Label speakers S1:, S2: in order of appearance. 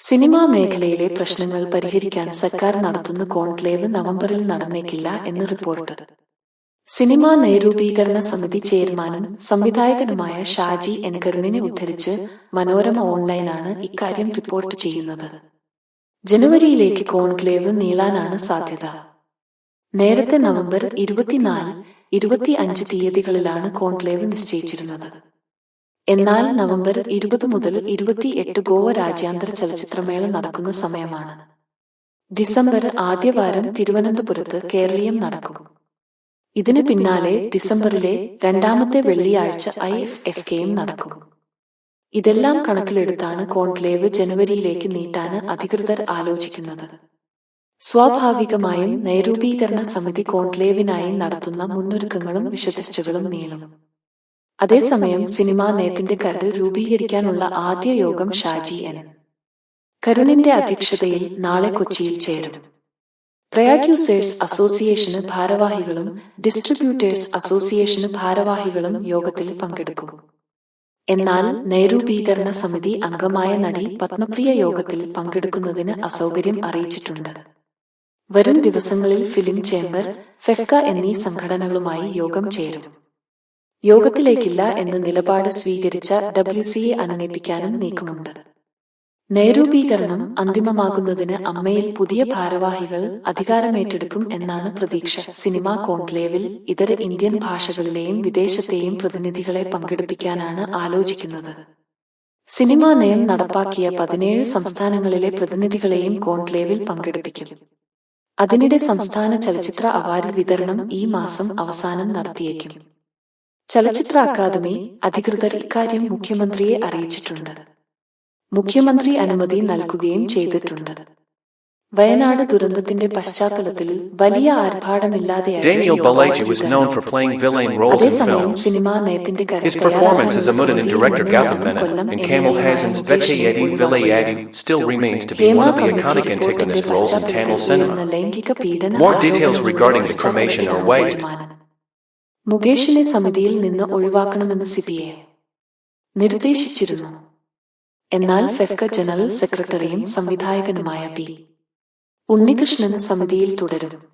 S1: Cinema മേഖലയിലെ പ്രശ്നങ്ങൾ പരിഹരിക്കാൻ സർക്കാർ നടത്തുന്ന കോൺക്ലേവ് നവംബറിൽ നടന്നേക്കില്ല എന്ന് റിപ്പോർട്ട്. സിനിമാ നൈരൂപീകരണ സമിതി ചെയർമാനും സംവിധായകനുമായ ഷാജി എൻ കരുണിനെ ഉദ്ധരിച്ച് മനോരമ ഓൺലൈനാണ് ഇക്കാര്യം റിപ്പോർട്ട് ചെയ്യുന്നത്. ജനുവരിയിലേക്ക് കോൺക്ലേവ് നീളാനാണ് സാധ്യത. നേരത്തെ നവംബർ ഇരുപത്തിനാല് ഇരുപത്തി അഞ്ച് തീയതികളിലാണ് കോൺക്ലേവ് നിശ്ചയിച്ചിരുന്നത്. എന്നാൽ നവംബർ ഇരുപത് മുതൽ ഇരുപത്തിയെട്ട് ഗോവ രാജ്യാന്തര ചലച്ചിത്രമേള നടക്കുന്ന സമയമാണ്. ഡിസംബർ ആദ്യവാരം തിരുവനന്തപുരത്ത് കേരളീയം നടക്കും. ഇതിന് പിന്നാലെ ഡിസംബറിലെ രണ്ടാമത്തെ വെള്ളിയാഴ്ച ഐ എഫ് എഫ് കെയും നടക്കും. ഇതെല്ലാം കണക്കിലെടുത്താണ് കോൺക്ലേവ് ജനുവരിയിലേക്ക് നീട്ടാൻ അധികൃതർ ആലോചിക്കുന്നത്. സ്വാഭാവികമായും നൈരൂപീകരണ സമിതി കോൺക്ലേവിനായി നടത്തുന്ന മുന്നൊരുക്കങ്ങളും വിശദീർച്ചകളും നീളും. അതേസമയം സിനിമാ നയത്തിന്റെ കരട് രൂപീകരിക്കാനുള്ള ആദ്യ യോഗം ഷാജി എൻ. കരുണിന്റെ അധ്യക്ഷതയിൽ നാളെ കൊച്ചിയിൽ ചേരും. പ്രയാഡ്യൂസേഴ്സ് അസോസിയേഷന് ഭാരവാഹികളും ഡിസ്ട്രിബ്യൂട്ടേഴ്സ് അസോസിയേഷന് ഭാരവാഹികളും യോഗത്തിൽ പങ്കെടുക്കും. എന്നാൽ നൈരൂപീകരണ സമിതി അംഗമായ നടി പത്മപ്രിയ യോഗത്തിൽ പങ്കെടുക്കുന്നതിന് അസൗകര്യം അറിയിച്ചിട്ടുണ്ട്. വരും ദിവസങ്ങളിൽ ഫിലിം ചേംബർ ഫെഫ്ക എന്നീ സംഘടനകളുമായി യോഗം ചേരും. യോഗത്തിലേക്കില്ല എന്ന നിലപാട് സ്വീകരിച്ച ഡബ്ല്യു സിയെ അനുനയിപ്പിക്കാനും നീക്കമുണ്ട്. നൈരൂപീകരണം അന്തിമമാകുന്നതിന് അമ്മയിൽ പുതിയ ഭാരവാഹികൾ അധികാരമേറ്റെടുക്കും എന്നാണ് പ്രതീക്ഷ. സിനിമാ കോൺക്ലേവിൽ ഇതര ഇന്ത്യൻ ഭാഷകളിലെയും വിദേശത്തെയും പ്രതിനിധികളെ പങ്കെടുപ്പിക്കാനാണ് ആലോചിക്കുന്നത്. സിനിമാ നയം നടപ്പാക്കിയ പതിനേഴ് സംസ്ഥാനങ്ങളിലെ പ്രതിനിധികളെയും കോൺക്ലേവിൽ പങ്കെടുപ്പിക്കും. അതിനിടെ സംസ്ഥാന ചലച്ചിത്ര അവാർഡ് വിതരണം ഈ മാസം അവസാനം നടത്തിയേക്കും. ചലച്ചിത്ര അക്കാദമി അധികൃതർ ഇക്കാര്യം മുഖ്യമന്ത്രിയെ അറിയിച്ചിട്ടുണ്ട് മുഖ്യമന്ത്രി അനുമതി നൽകുകയും ചെയ്തിട്ടുണ്ട് വയനാട് ദുരന്തത്തിന്റെ പശ്ചാത്തലത്തിൽ വലിയ
S2: Daniel Balaji was known for playing villain roles in
S1: അതേസമയം
S2: films.
S1: സിനിമാ നയത്തിന്റെ
S2: His performance
S1: മുകേഷിനെ സമിതിയിൽ നിന്ന് ഒഴിവാക്കണമെന്ന് സിബിഐ നിർദ്ദേശിച്ചിരുന്നു. എന്നാൽ ഫെഫ്ക ജനറൽ സെക്രട്ടറിയും സംവിധായകനുമായ പി ഉണ്ണികൃഷ്ണൻ സമിതിയിൽ തുടരും.